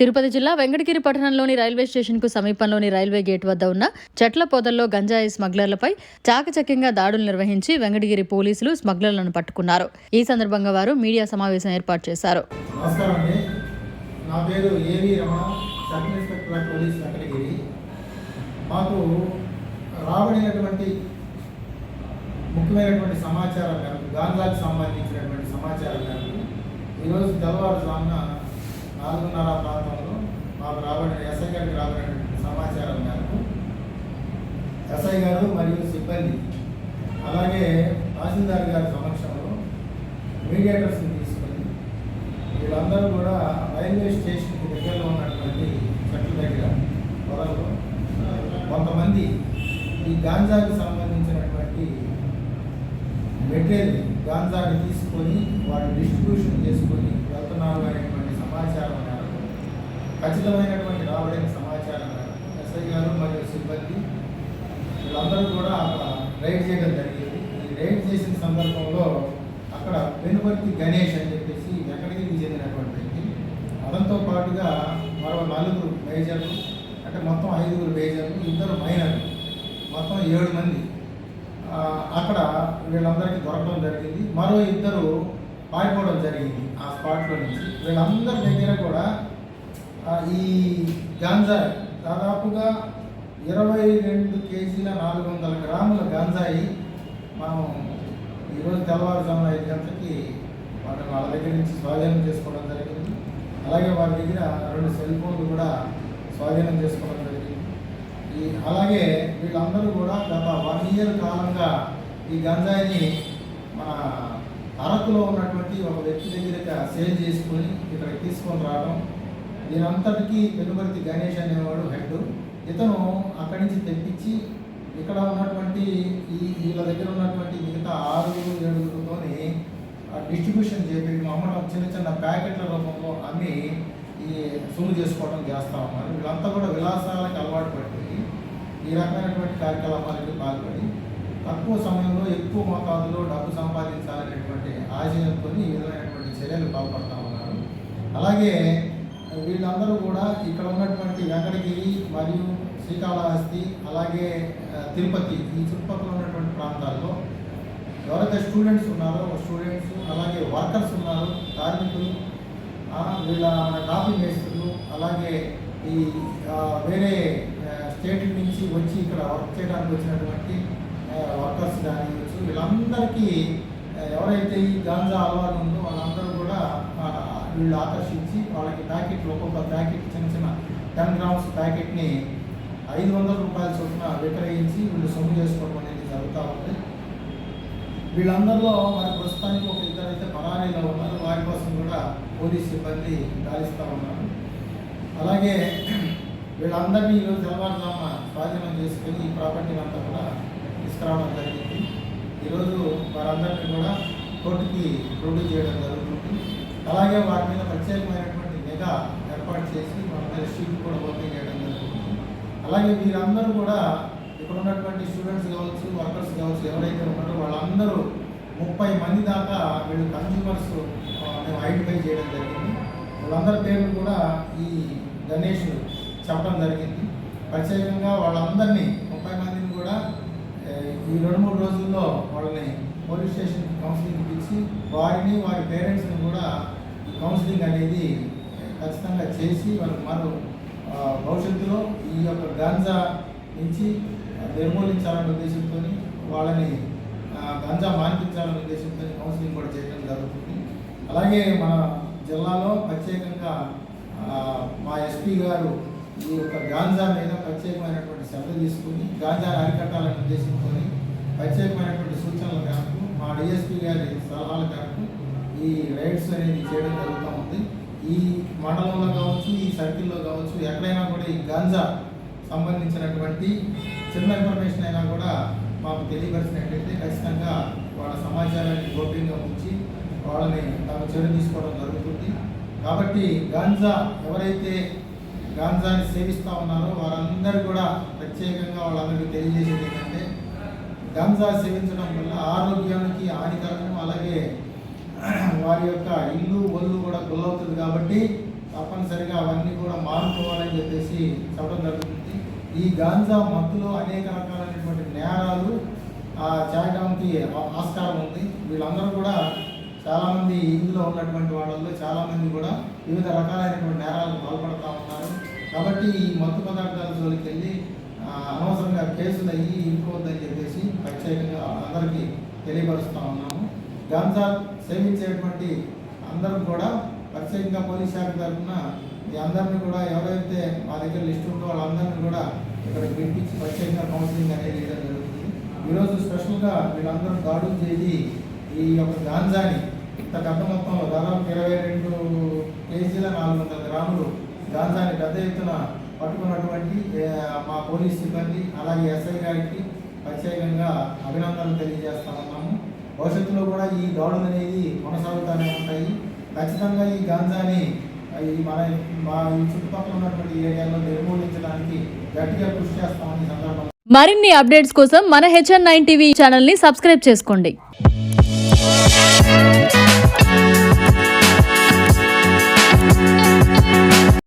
తిరుపతి జిల్లా వెంకటగిరి పట్టణంలోని రైల్వే స్టేషన్కు సమీపంలోని రైల్వే గేట్ వద్ద ఉన్న చెట్ల పొదల్లో గంజాయి స్మగ్లర్లపై చాకచక్యంగా దాడులు నిర్వహించి వెంకటగిరి పోలీసులు స్మగ్లర్లను పట్టుకున్నారు. ఈ సందర్భంగా వారు మీడియా సమావేశం ఏర్పాటు చేశారు. మాకు రాబడినటువంటి ముఖ్యమైనటువంటి సమాచారం మేరకు గాంజాకి సంబంధించినటువంటి సమాచారం మేరకు ఈరోజు తెల్లవారుజామున నాలుగున్నర ప్రాంతంలో మాకు రాబడిన ఎస్ఐ గారికి రాబడినటువంటి సమాచారం మేరకు ఎస్ఐ గారు మరియు సిబ్బంది అలాగే తహసీల్దార్ గారి సమక్షంలో మీడియేటర్స్ని తీసుకొని వీళ్ళందరూ కూడా రైల్వే స్టేషన్కి దగ్గరలో ఉన్నటువంటి చెట్ల దగ్గర పొలంలో కొంతమంది ఈ గాంజాకి సంబంధించినటువంటి మెటీరియల్ గాంజాకి తీసుకొని వాటి డిస్ట్రిబ్యూషన్ చేసుకొని వెళ్తున్నారు అనే ఖచ్చితమైనటువంటి రాబడిన సమాచారం ఎస్ఐ గారు మరియు సిబ్బంది వీళ్ళందరూ కూడా అక్కడ రైడ్ చేయడం జరిగింది. ఈ రైడ్ చేసిన సందర్భంలో అక్కడ పెనుమర్తి గణేష్ అని చెప్పేసి ఎక్కడికి చెందినటువంటి వ్యక్తి. అతనితో పాటుగా మరో నలుగురు మేజర్లు అంటే మొత్తం ఐదుగురు మేజర్లు ఇద్దరు మైనర్లు మొత్తం ఏడు మంది. అక్కడ వీళ్ళందరికీ దొరకడం జరిగింది. మరో ఇద్దరు పారిపోవడం జరిగింది ఆ స్పాట్లో నుంచి. వీళ్ళందరి దగ్గర కూడా ఈ గాంజా దాదాపుగా ఇరవై రెండు కేజీల నాలుగు వందల గ్రాముల గాంజాయి మనం ఈరోజు తెల్లవారుజామున ఐదు గంటలకి వాటిని వాళ్ళ దగ్గర నుంచి స్వాధీనం చేసుకోవడం జరిగింది. అలాగే వారి దగ్గర రెండు సెల్ ఫోన్లు కూడా స్వాధీనం చేసుకోవడం జరిగింది. ఈ అలాగే వీళ్ళందరూ కూడా గత వన్ ఇయర్ కాలంగా ఈ గంజాయిని మన అరకులో ఉన్నటువంటి ఒక వ్యక్తి దగ్గర సేల్ చేసుకొని ఇక్కడికి తీసుకొని రావడం దీనంతటికీ పెనుబర్తి గణేష్ అనేవాడు హెడ్. ఇతను అక్కడి నుంచి తెప్పించి ఇక్కడ ఉన్నటువంటి ఈ వీళ్ళ దగ్గర ఉన్నటువంటి మిగతా ఆరుగురు ఏడుగురుతోని డిస్ట్రిబ్యూషన్ చేపి అమ్మడం చిన్న చిన్న ప్యాకెట్ల రూపంలో అమ్మి ఈ సొమ్ము చేసుకోవడం చేస్తా ఉన్నారు. వీళ్ళంతా కూడా విలాసాలకు అలవాటు పడిపోయి ఈ రకమైనటువంటి కార్యకలాపాలకి పాల్పడి తక్కువ సమయంలో ఎక్కువ మోతాదులో డబ్బు సంపాదించాలనేటువంటి ఆశయంతో ఈ విధమైనటువంటి చర్యలు పాల్పడతా ఉన్నారు. అలాగే వీళ్ళందరూ కూడా ఇక్కడ ఉన్నటువంటి వెంకటగిరి మరియు శ్రీకాళహస్తి అలాగే తిరుపతి ఈ చుట్టుపక్కల ఉన్నటువంటి ప్రాంతాల్లో ఎవరైతే స్టూడెంట్స్ ఉన్నారో స్టూడెంట్స్ అలాగే వర్కర్స్ ఉన్నారు కార్మికులు వీళ్ళ మన కాఫీ మేస్తులు అలాగే ఈ వేరే స్టేట్ నుంచి వచ్చి ఇక్కడ వర్క్ చేయడానికి వచ్చినటువంటి వర్కర్స్ కానీ వీళ్ళందరికీ ఎవరైతే ఈ గాంజా అలవాటు ఉందో వాళ్ళందరూ కూడా వీళ్ళు ఆకర్షించి వాళ్ళకి ప్యాకెట్లు ఒక్కొక్క ప్యాకెట్ చిన్న చిన్న టెన్ గ్రామ్స్ ప్యాకెట్ని ఐదు వందల రూపాయల చొప్పున విక్రయించి వీళ్ళు సొమ్ము చేసుకోవడం అనేది జరుగుతూ ఉంది. వీళ్ళందరిలో మరి ప్రస్తుతానికి ఒక ఇద్దరు అయితే పరారీలో ఉన్నారు. వారి కోసం కూడా పోలీస్ సిబ్బంది గాలిస్తూ ఉన్నారు. అలాగే వీళ్ళందరినీ ఈరోజు తెల్లవారుజామున స్వాధీనం చేసుకుని ఈ ప్రాపర్టీని అంతా కూడా తీసుకురావడం జరిగింది. ఈరోజు వారందరినీ కూడా కోర్టుకి ప్రొడ్యూస్ చేయడం జరుగుతుంది. అలాగే వారి మీద ప్రత్యేకమైనటువంటి నిఘా ఏర్పాటు చేసి మనందరి షీట్ కూడా ఓపెన్ చేయడం జరుగుతుంది. అలాగే వీరందరూ కూడా ఇక్కడ ఉన్నటువంటి స్టూడెంట్స్ కావచ్చు వర్కర్స్ కావచ్చు ఎవరైతే ఉన్నారో వాళ్ళందరూ ముప్పై మంది దాకా వీళ్ళు కన్జ్యూమర్స్ మేము ఐడెంటిఫై చేయడం జరిగింది. వాళ్ళందరి పేర్లు కూడా ఈ గణేష్ చెప్పడం జరిగింది. ప్రత్యేకంగా వాళ్ళందరినీ ముప్పై మందిని కూడా ఈ రెండు మూడు రోజుల్లో వాళ్ళని పోలీస్ స్టేషన్ కౌన్సిలింగ్ ఇచ్చి వారిని వారి పేరెంట్స్ని కూడా ఈ కౌన్సిలింగ్ అనేది ఖచ్చితంగా చేసి వాళ్ళకి మరో భవిష్యత్తులో ఈ యొక్క గాంజా నుంచి నిర్మూలించాలనే ఉద్దేశంతో వాళ్ళని గంజా మానిపించాలనే ఉద్దేశంతో కౌన్సిలింగ్ కూడా చేయడం జరుగుతుంది. అలాగే మన జిల్లాలో ప్రత్యేకంగా మా ఎస్పీ గారు ఈ యొక్క గాంజా మీద ప్రత్యేకమైనటువంటి శ్రద్ధ తీసుకుని గాంజా అరికట్టాలనే ఉద్దేశంతో ప్రత్యేకమైనటువంటి సూచనల మేరకు మా డిఎస్పీ గారి సలహాల మేరకు ఈ రైడ్స్ అనేది చేయడం జరుగుతూ ఉంది. ఈ మండలంలో కావచ్చు ఈ సర్కిల్లో కావచ్చు ఎక్కడైనా కూడా ఈ గాంజా సంబంధించినటువంటి చిన్న ఇన్ఫర్మేషన్ అయినా కూడా మాకు తెలియపరిచినట్లయితే ఖచ్చితంగా వాళ్ళ సమాచారాన్ని గోప్యంగా ఉంచి వాళ్ళని తాము చర్య తీసుకోవడం జరుగుతుంది. కాబట్టి గాంజా ఎవరైతే గాంజాని సేవిస్తూ ఉన్నారో వారందరూ కూడా ప్రత్యేకంగా వాళ్ళందరికీ తెలియజేసేది ఏంటంటే గాంజా సేవించడం వల్ల ఆరోగ్యానికి హానికరము అలాగే వారి యొక్క ఇల్లు ఒళ్ళు కూడా గుల్లవుతుంది కాబట్టి తప్పనిసరిగా అవన్నీ కూడా మానుకోవాలని చెప్పేసి చెప్పడం జరుగుతుంది. ఈ గాంజా మత్తులో అనేక రకాలైనటువంటి నేరాలు ఆ, చేయడానికి ఆస్కారం ఉంది. వీళ్ళందరూ కూడా చాలామంది ఇందులో ఉన్నటువంటి వాళ్ళల్లో చాలామంది కూడా వివిధ రకాలైనటువంటి నేరాలకు పాల్పడుతూ ఉన్నారు. కాబట్టి ఈ మత్తు పదార్థాల జోలికి వెళ్ళి అనవసరంగా కేసులు అయ్యి ఇరుకోవద్దని చెప్పేసి ప్రత్యేకంగా అందరికీ తెలియపరుస్తూ ఉన్నాము. గాంజా సేవించేటువంటి అందరం కూడా ప్రత్యేకంగా పోలీస్ శాఖ తరఫున ఈ అందరినీ కూడా ఎవరైతే మా దగ్గర లిస్ట్ ఉందో వాళ్ళందరినీ కూడా ఇక్కడ పిలిపించి ప్రత్యేకంగా కౌన్సిలింగ్ అనేది చేయడం జరుగుతుంది. ఈరోజు స్పెషల్గా వీళ్ళందరూ దాడులు చేసి ఈ యొక్క గాంజాని ఇంత గత మొత్తంలో దాదాపు ఇరవై రెండు కేజీల నాలుగు వందల గ్రాములు గాంజాని పెద్ద ఎత్తున పట్టుకున్నటువంటి మా పోలీస్ సిబ్బంది అలాగే ఎస్ఐ గారికి ప్రత్యేకంగా అభినందనలు తెలియజేస్తా ఉన్నాము. భవిష్యత్తులో కూడా ఈ దాడులు అనేది కొనసాగుతూనే ఉంటాయి. ఖచ్చితంగా ఈ గాంజాని ఈ మన మా చుట్టుపక్కల ఉన్నటువంటి ఏరియాలో నిర్మూలించడానికి గట్టిగా కృషి చేస్తామని ఈ సందర్భంగా మరిన్ని అప్డేట్స్ కోసం మన హెచ్ఎన్ నైన్ టీవీ ఛానల్ని సబ్స్క్రైబ్ చేసుకోండి.